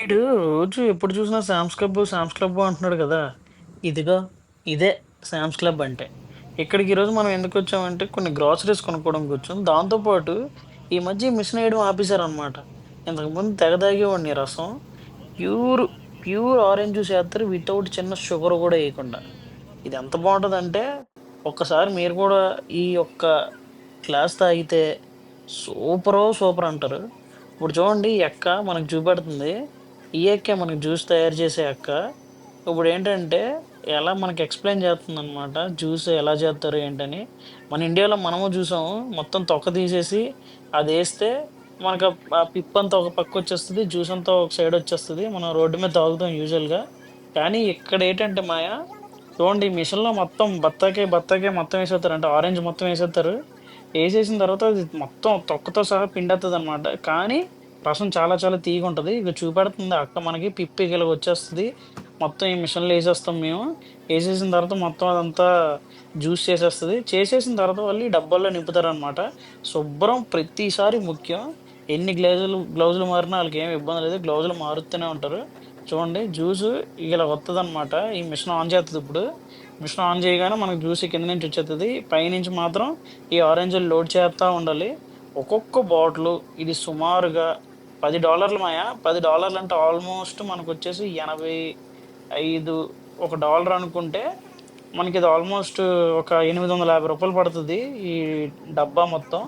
వీడు రోజు ఎప్పుడు చూసినా శామ్స్ క్లబ్ శామ్స్ క్లబ్ అంటున్నాడు కదా. ఇదిగో ఇదే శామ్స్ క్లబ్ అంటే. ఇక్కడికి ఈరోజు మనం ఎందుకు వచ్చామంటే కొన్ని గ్రాసరీస్ కొనుక్కోవడానికి వచ్చాం దాంతోపాటు ఈ మధ్య మిషన్ వేయడం ఆపేశారనమాట ఇంతకుముందు తెగ తాగేవాడిని రసం. ప్యూర్ ప్యూర్ ఆరెంజ్ జ్యూస్ వేస్తారు వితౌట్ చిన్న షుగర్ కూడా వేయకుండా. ఇది ఎంత బాగుంటుందంటే ఒక్కసారి మీరు కూడా ఈ యొక్క గ్లాస్ తాగితే సూపరో సూపర్ అంటారు. ఇప్పుడు చూడండి ఎక్క మనకు చూపెడుతుంది. ఈ అక్కే మనకి జ్యూస్ తయారు చేసే అక్క ఇప్పుడు ఏంటంటే ఎలా మనకి ఎక్స్ప్లెయిన్ చేస్తుంది అనమాట జ్యూస్ ఎలా చేస్తారు ఏంటని. మన ఇండియాలో మనము చూసాము మొత్తం తొక్క తీసేసి అది వేస్తే మనకు ఆ- ఆ పిప్ అంతా ఒక పక్క వచ్చేస్తుంది జ్యూస్ అంతా ఒక సైడ్ వచ్చేస్తుంది మనం రోడ్డు మీద తాగుతాం యూజువల్గా కానీ ఇక్కడ ఏంటంటే మాయా చూడండి ఈ మిషన్లో మొత్తం బత్తాకే బత్తాకే మొత్తం వేసేస్తారు అంటే ఆరెంజ్ మొత్తం వేసేస్తారు. వేసేసిన తర్వాత అది మొత్తం తొక్కతో సహా పిండేస్తుంది అనమాట కానీ రసం చాలా చాలా తీగ ఉంటుంది ఇక చూపెడుతుంది. అక్క మనకి పిప్పి ఇలా వచ్చేస్తుంది. మొత్తం ఈ మిషన్లో వేసేస్తాం మేము. వేసేసిన తర్వాత మొత్తం అదంతా జ్యూస్ చేసేస్తుంది. చేసేసిన తర్వాత వాళ్ళు డబ్బాల్లో నింపుతారనమాట శుభ్రం ప్రతిసారి ముఖ్యం. ఎన్ని గ్లౌజులు గ్లౌజులు మారినా వాళ్ళకి ఏమి ఇబ్బంది లేదు. గ్లౌజులు మారుతూనే ఉంటారు. చూడండి జ్యూస్ ఇలా వస్తుంది అనమాట ఈ మిషన్ ఆన్ చేస్తుంది ఇప్పుడు. మిషన్ ఆన్ చేయగానే మనకు జ్యూస్ కింద నుంచి వచ్చేస్తుంది పైనుంచి మాత్రం ఈ ఆరెంజ్ లోడ్ చేస్తూ ఉండాలి. ఒక్కొక్క బాటిల్ ఇది సుమారుగా పది డాలర్లు మాయా? పది డాలర్లు అంటే ఆల్మోస్ట్ మనకు వచ్చేసి ఎనభై ఐదు ఒక డాలర్ అనుకుంటే మనకి ఇది ఆల్మోస్ట్ ఒక ఎనిమిది వందల యాభై రూపాయలు పడుతుంది ఈ డబ్బా మొత్తం.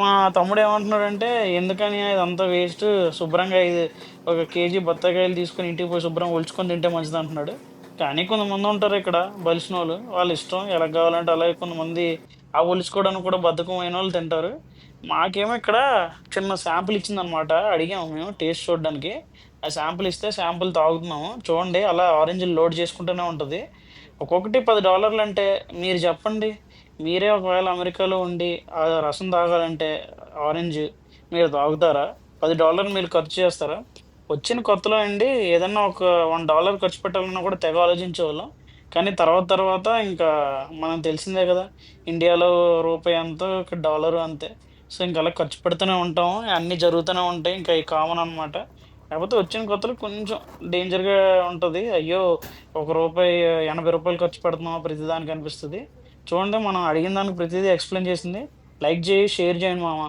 మా తమ్ముడు ఏమంటున్నాడంటే ఎందుకని ఇదంతా వేస్ట్? శుభ్రంగా ఇది ఒక కేజీ బత్తాకాయలు తీసుకొని ఇంటికి పోయి శుభ్రంగా ఒలుచుకొని తింటే మంచిది అంటున్నాడు. కానీ కొంతమంది ఉంటారు ఇక్కడ బలిసిన వాళ్ళు వాళ్ళ ఇష్టం ఎలా కావాలంటే అలాగే కొంతమంది ఆ ఒలుచుకోవడానికి కూడా బద్ధకం అయిన వాళ్ళు తింటారు. మాకేమో ఇక్కడ చిన్న శాంపుల్ ఇచ్చిందనమాట అడిగాము మేము టేస్ట్ చూడడానికి. ఆ శాంపుల్ ఇస్తే శాంపుల్ తాగుతున్నాము. చూడండి అలా ఆరెంజ్ లోడ్ చేసుకుంటూనే ఉంటుంది. ఒక్కొక్కటి పది డాలర్లు అంటే మీరు చెప్పండి. మీరే ఒకవేళ అమెరికాలో ఉండి ఆ రసం తాగాలంటే ఆరెంజ్ మీరు తాగుతారా? పది డాలర్లు మీరు ఖర్చు చేస్తారా? వచ్చిన కొత్తలో అండి ఏదన్నా ఒక వన్ డాలర్ ఖర్చు పెట్టాలన్నా కూడా తెగ ఆలోచించేవాళ్ళం. కానీ తర్వాత తర్వాత ఇంకా మనం తెలిసిందే కదా ఇండియాలో రూపాయి అంతా ఒక డాలర్ అంతే. సో ఇంకా అలా ఖర్చు పెడుతూనే ఉంటాం అన్నీ జరుగుతూనే ఉంటాయి ఇంకా ఈ కామన్ అనమాట కాకపోతే వచ్చిన కొత్తలో కొంచెం డేంజర్గా ఉంటుంది. అయ్యో ఒక రూపాయి ఎనభై రూపాయలు ఖర్చు పెడుతున్నాం ప్రతిదానికి అనిపిస్తుంది. చూడండి మనం అడిగిన దానికి ప్రతిదీ ఎక్స్ప్లెయిన్ చేసింది. లైక్ చేయి షేర్ చేయండి మామ.